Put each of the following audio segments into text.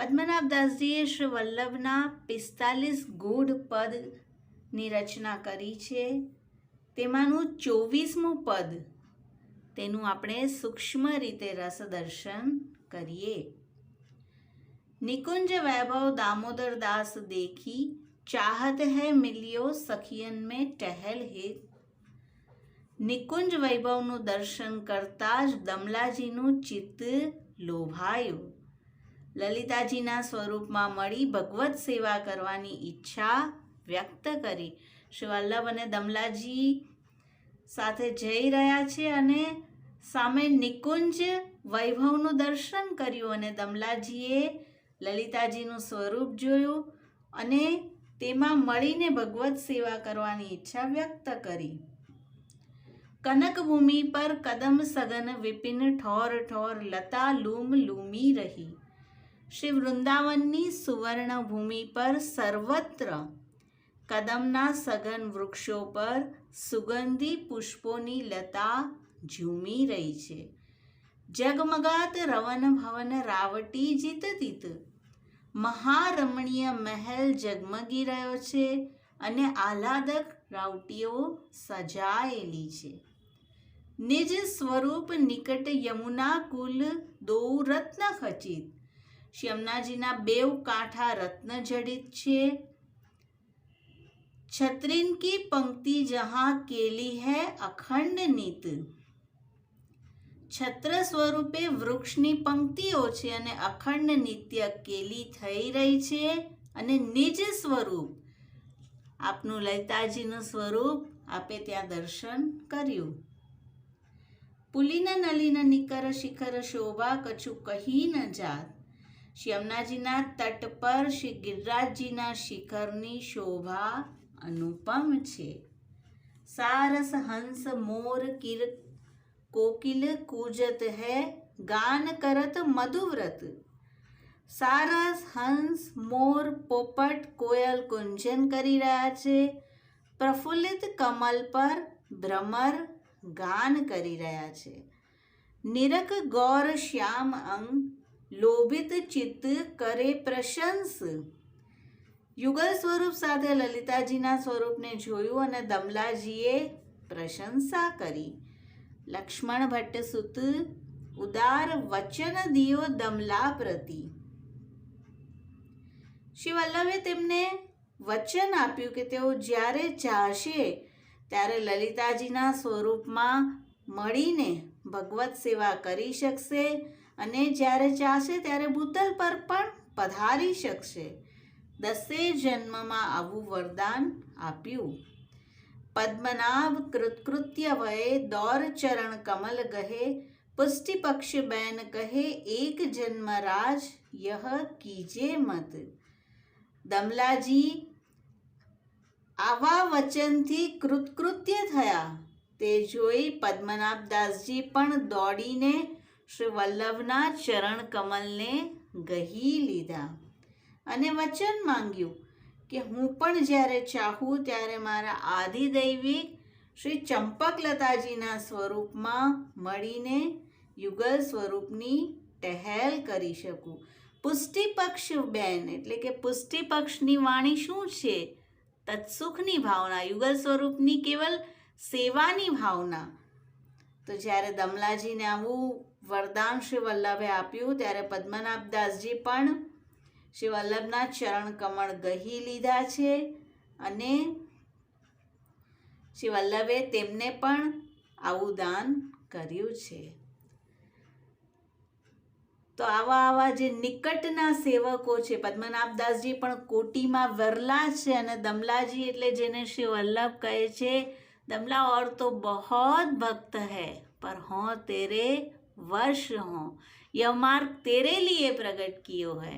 પદ્મનાભદાસજીએ શ્રી વલ્લભના પિસ્તાલીસ ગૂઢ પદની રચના કરી છે તેમાંનું ચોવીસમું પદ તેનું આપણે સૂક્ષ્મ રીતે રસદર્શન કરીએ નિકુંજ વૈભવ દામોદર દાસ દેખી ચાહત હૈ મિલિયો સખિયન મેં ટહેલ હિત નિકુંજ વૈભવનું દર્શન કરતા જ દમલાજીનું ચિત્ત લોભાયું લલિતાજીના સ્વરૂપમાં મળી ભગવત સેવા કરવાની ઈચ્છા વ્યક્ત કરી. શ્રી વલ્લભ અને દમલાજી સાથે જઈ રહ્યા છે અને સામે નિકુંજ વૈભવનું દર્શન કર્યું અને દમલાજીએ લલિતાજીનું સ્વરૂપ જોયું અને તેમાં મળીને ભગવત સેવા કરવાની ઈચ્છા વ્યક્ત કરી. કનકભૂમિ પર કદમ સઘન વિપિન ઠોર ઠોર લતા લૂમ લૂમી રહી. શ્રી વૃંદાવનની સુવર્ણભૂમિ પર સર્વત્ર કદમના સઘન વૃક્ષો પર સુગંધી પુષ્પોની લતા ઝૂમી રહી છે. જગમગાત રવન ભવન રાવટી જીત તીત. મહારમણીય મહેલ ઝગમગી રહ્યો છે અને આહલાદક રાવટીઓ સજાયેલી છે. નિજ સ્વરૂપ નિકટ યમુના કુલ દો રત્ન ખચિત. શ્યમનાજીના બેવ કાંઠા રત્ન જડિત છે. છત્રીન કી પંક્તિ જહાં કેલી હૈ અખંડ નીત. છત્ર સ્વરૂપે વૃક્ષની પંક્તિઓ છે અને અખંડ નિત્ય કેલી થઈ રહી છે અને નિજ સ્વરૂપ. આપનું લલિતાજીનું સ્વરૂપ આપે ત્યાં દર્શન કર્યું. પુલિન નલિન નિકર શિખર શોભા કછું કહી ન જાત. શ્યમનાજીના તટ પર શ્રી ગિરિરાજજીના શિખરની શોભા અનુપમ છે સારસ હંસ મોર કિર કોકિલ કૂજત હૈ ગાન કરત મધુવ્રત સારસ હંસ મોર પોપટ કોયલ કુંજન કરી રહ્યા છે પ્રફુલ્લિત કમલ પર ભ્રમર ગાન કરી રહ્યા છે નિરક ગૌર શ્યામ અંગ લોભિત ચિત્ત કરે પ્રશંસ. યુગલ સ્વરૂપ સાથે લલિતાજીના સ્વરૂપને જોયું અને દમલાજીએ પ્રશંસા કરી. લક્ષ્મણ ભટ્ટ સુત ઉદાર વચન દિયો દમલા પ્રતિ. શ્રી વલ્લભે તેમને વચન આપ્યું કે તેઓ જ્યારે ચાહશે ત્યારે લલિતાજીના સ્વરૂપમાં મળીને ભગવત સેવા કરી શકશે અને જ્યારે ચાહશે ત્યારે ભૂતલ પર પણ પધારી શકશે. દસે જન્મમાં આવું વરદાન આપ્યું. પદ્મનાભ કૃતકૃત્ય વયે દોર ચરણ કમલ ગહે પુષ્ટિપક્ષ બેન કહે, એક જન્મ રાજ યહ કીજે મત. દમલાજી આવા વચનથી કૃતકૃત્ય થયા. તે જોઈ પદ્મનાભદાસજી પણ દોડીને શ્રી વલ્લભના ચરણ કમલને ગહી લીધા. અને વચન માંગ્યું કે હું પણ જ્યારે ચાહું ત્યારે મારા આદિદૈવિક શ્રી ચંપકલતાજીના સ્વરૂપમાં મળીને યુગલ સ્વરૂપની ટહેલ કરી શકું. પુષ્ટિપક્ષ બેન એટલે કે પુષ્ટિપક્ષની વાણી શું છે? તત્સુખની ભાવના. યુગલ સ્વરૂપની કેવલ સેવાની ભાવના. તો જ્યારે દમલાજીને આવું વરદાન શ્રી વલ્લભે આપ્યું ત્યારે પદ્મનાભદાસજી પણ શ્રી વલ્લભના ચરણ કમળ ગહી લીધા છે અને શ્રી વલ્લભે તેમને પણ આવું દાન કર્યું છે. તો આવા આવા જે નિકટના સેવકો છે પદ્મનાભદાસજી પણ કોટીમાં વરલા છે અને દમલાજી એટલે જેને શ્રી વલ્લભ કહે છે, દમલા ઓર તો બહોત ભક્ત હૈ, પર હો તેરે वश हों यह मार्ग तेरे लिए प्रकट कियो है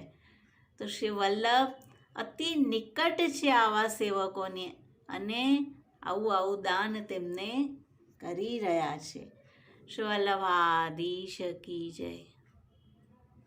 તો શ્રી વલ્લભ અતિ નિકટ છે આવા સેવકોને અને આવું આવું દાન તેમને કરી રહ્યા છે શ્રી વલ્લભાધીશ કી જય